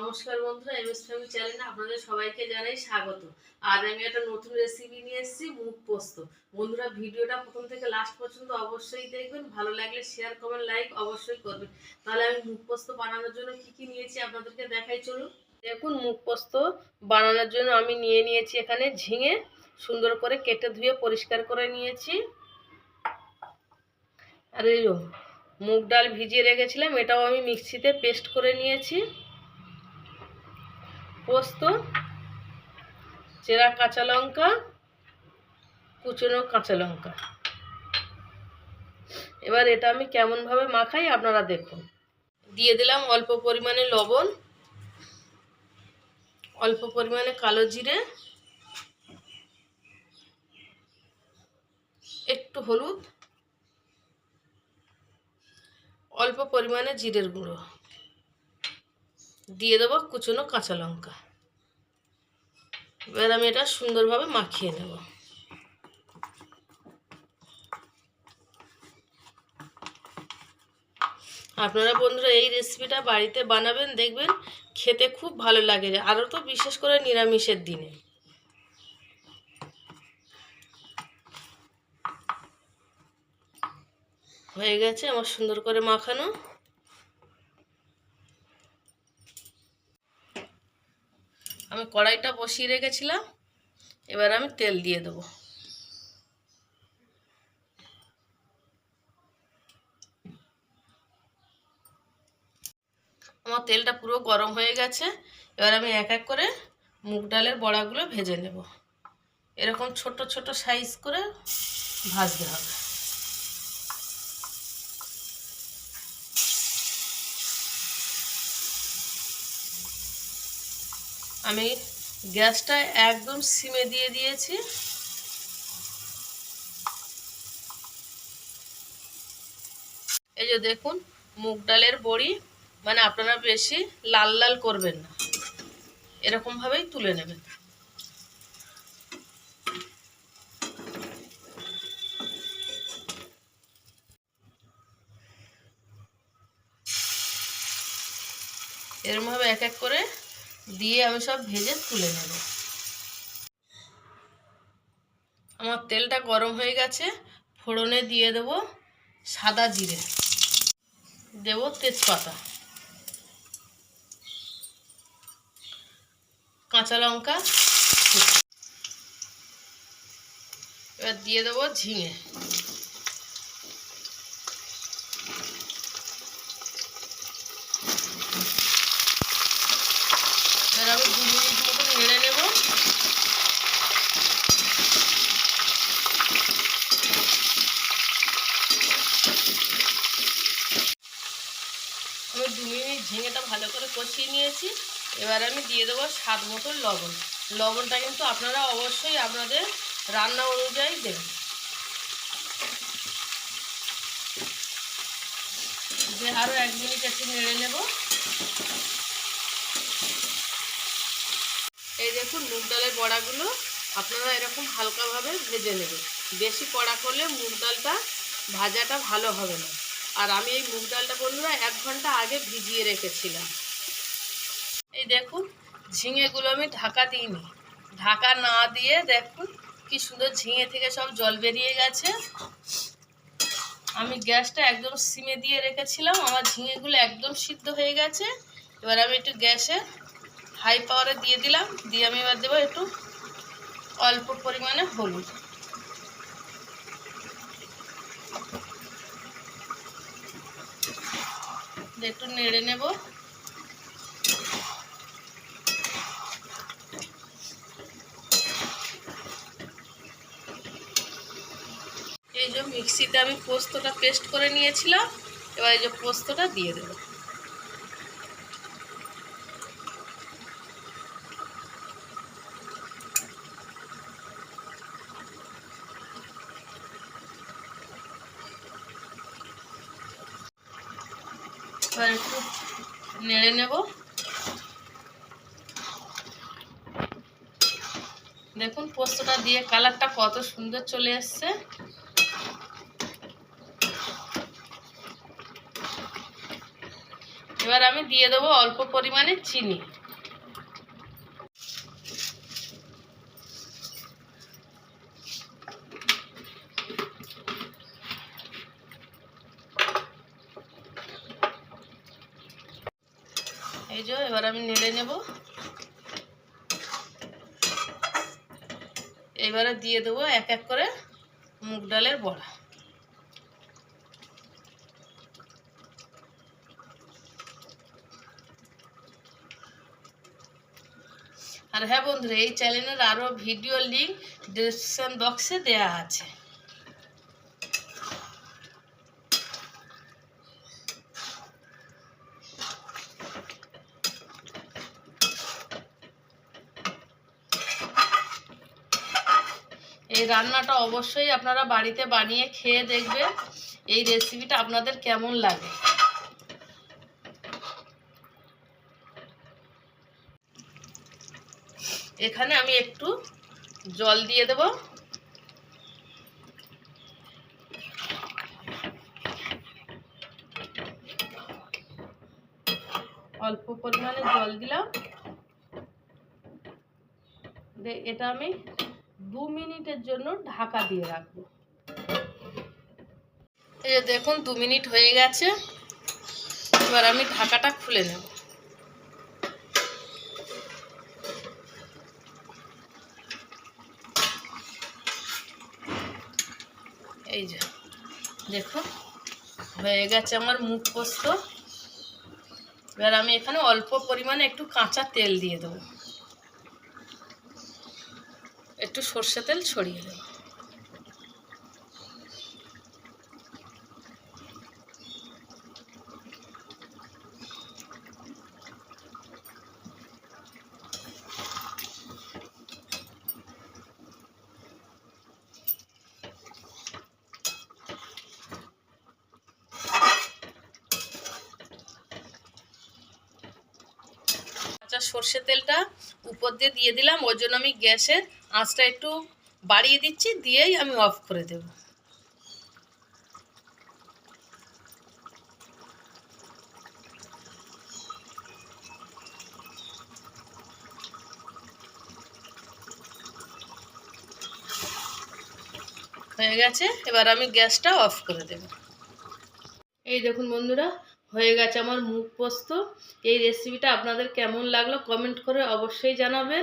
নমস্কার বন্ধুরা M S family চ্যানেলে আপনাদের সবাইকে জানাই স্বাগত। আজ আমি একটা নতুন রেসিপি নিয়ে এসেছি মুখ পোস্ত। বন্ধুরা, ভিডিওটা প্রথম থেকে লাস্ট পর্যন্ত অবশ্যই দেখবেন। ভালো লাগলে শেয়ার কমেন্ট লাইক অবশ্যই করবেন। তাহলে আমি মুখ পোস্ত বানানোর জন্য কি কি নিয়েছি আপনাদেরকে দেখাই, চলুন। দেখুন মুখ পোস্ত বানানোর জন্য আমি নিয়ে নিয়েছি এখানে ঝিঙে। সুন্দর করে কেটে ধুয়ে পরিষ্কার করে নিয়েছি। আর এই মুগ ডাল ভিজিয়ে রেখেছিলাম, এটাও আমি মিক্সিতে পেস্ট করে নিয়েছি। পোস্ত, চেরা কাঁচা লঙ্কা, কুচনো কাঁচা লঙ্কা। এবার এটা আমি কেমনভাবে মাখাই আপনারা দেখুন। দিয়ে দিলাম অল্প পরিমাণে লবণ, অল্প পরিমাণে কালো জিরে, একটু হলুদ, অল্প পরিমাণে জিরের গুঁড়ো। দিয়ে দেবো কুচনো কাঁচা লঙ্কা। এবার আমি এটা সুন্দরভাবে মাখিয়ে নেব। আপনারা বন্ধুরা এই রেসিপিটা বাড়িতে বানাবেন, দেখবেন খেতে খুব ভালো লাগে আরও তো বিশেষ করে নিরামিষের দিনে। হয়ে গেছে আমার সুন্দর করে মাখানো। আমি কড়াইটা বসিয়ে রেখেছিলাম, এবার আমি তেল দিয়ে দেবো। আমার তেলটা পুরো গরম হয়ে গেছে, এবার আমি এক এক করে মুগ ডালের বড়াগুলো ভেজে নেব। এরকম ছোট ছোট সাইজ করে ভাজতে হবে। আমি গ্যাসটা একদম সিমে দিয়ে দিয়েছি। এই যে দেখুন, মুগ ডালের বড়ি মানে আপনারা বেশি লাল লাল করবেন না। এরকমভাবেই তুলে নেবেন। এরকমভাবে এক এক করে দিয়ে আমি সব ভেজে তুলে নেব। আমার তেলটা গরম হয়ে গেছে, ফোড়নে দিয়ে দেব সাদা জিরে। দেব তেজপাতা। কাঁচা লঙ্কা। এবার দিয়ে দেবো ঝিঙে এবার আমি দু মিনিট মতো নেড়ে নেব আমি দু মিনিট ঝিঙেটা ভালো করে কষিয়ে নিয়েছি। এবার আমি দিয়ে দেবো স্বাদ মতো লবণ। লবণটা কিন্তু আপনারা অবশ্যই আপনাদের রান্না অনুযায়ী দেবেন। যে আরও এক মিনিট একটু নেড়ে নেব। এই দেখুন, মুগ ডালের বড়াগুলো আপনারা এরকম হালকাভাবে ভেজে নেবেন। বেশি কড়া করলে মুগ ডালটা ভাজাটা ভালো হবে না। আর আমি এই মুগ ডালটা বন্ধুরা এক ঘণ্টা আগে ভিজিয়ে রেখেছিলাম। এই দেখুন, ঝিঙেগুলো আমি ঢাকা দিইনি। ঢাকা না দিয়ে দেখুন, কি সুন্দর ঝিঙে থেকে সব জল বেরিয়ে গেছে। আমি গ্যাসটা একদম সিমে দিয়ে রেখেছিলাম, আমার ঝিঙেগুলো একদম সিদ্ধ হয়ে গেছে। এবার আমি একটু গ্যাসে হাই পাওয়ারে দিয়ে দিলাম, দিয়ে আমি এবার দেবো একটু অল্প পরিমাণে হলুদ। একটু নেড়ে নেব। এই যে মিক্সিতে আমি পোস্তটা পেস্ট করে নিয়েছিলাম, এবার এই যে পোস্তটা দিয়ে দেবো। এবার একটু নেড়ে নেব। দেখুন পোস্তটা দিয়ে কালারটা কত সুন্দর চলে এসছে। এবার আমি দিয়ে দেবো অল্প পরিমাণে চিনি। এই এবার আমি নেড়ে নেব। এবারে দিয়ে দেবো এক এক করে মুগ ডালের বড়া। আর হ্যাঁ বন্ধুরা, এই চ্যানেলের আরও ভিডিও লিঙ্ক ডিসক্রিপশন বক্সে দেয়া আছে। এই রান্নাটা অবশ্যই আপনারা বাড়িতে বানিয়ে খেয়ে দেখবেন। এই রেসিপিটা আপনাদের কেমন লাগে? এখানে আমি একটু জল দিয়ে দেব। অল্প পরিমাণে জল দিলাম। এটা আমি দু মিনিটের জন্য ঢাকা দিয়ে রাখব। এই যে দেখুন, দু মিনিট হয়ে গেছে। এবার আমি ঢাকাটা খুলে নেব। এই যে, দেখুন, হয়ে গেছে আমার মুখ পোস্ত। এবার আমি এখানে অল্প পরিমাণে একটু কাঁচা তেল দিয়ে দেবো। একটু সর্ষে তেল ছড়িয়ে দেবো। কাঁচা সর্ষে তেলটা উপর দিয়ে দিয়ে দিলাম। ওই জন্য আমি গ্যাসের আঁচটা একটু বাড়িয়ে দিচ্ছি, দিয়েই আমি অফ করে দেব। হয়ে গেছে, এবার আমি গ্যাসটা অফ করে দেব। এই দেখুন বন্ধুরা, হয়ে গেছে আমার মুখ পোস্ত। এই রেসিপিটা আপনাদের কেমন লাগল কমেন্ট করে অবশ্যই জানাবেন।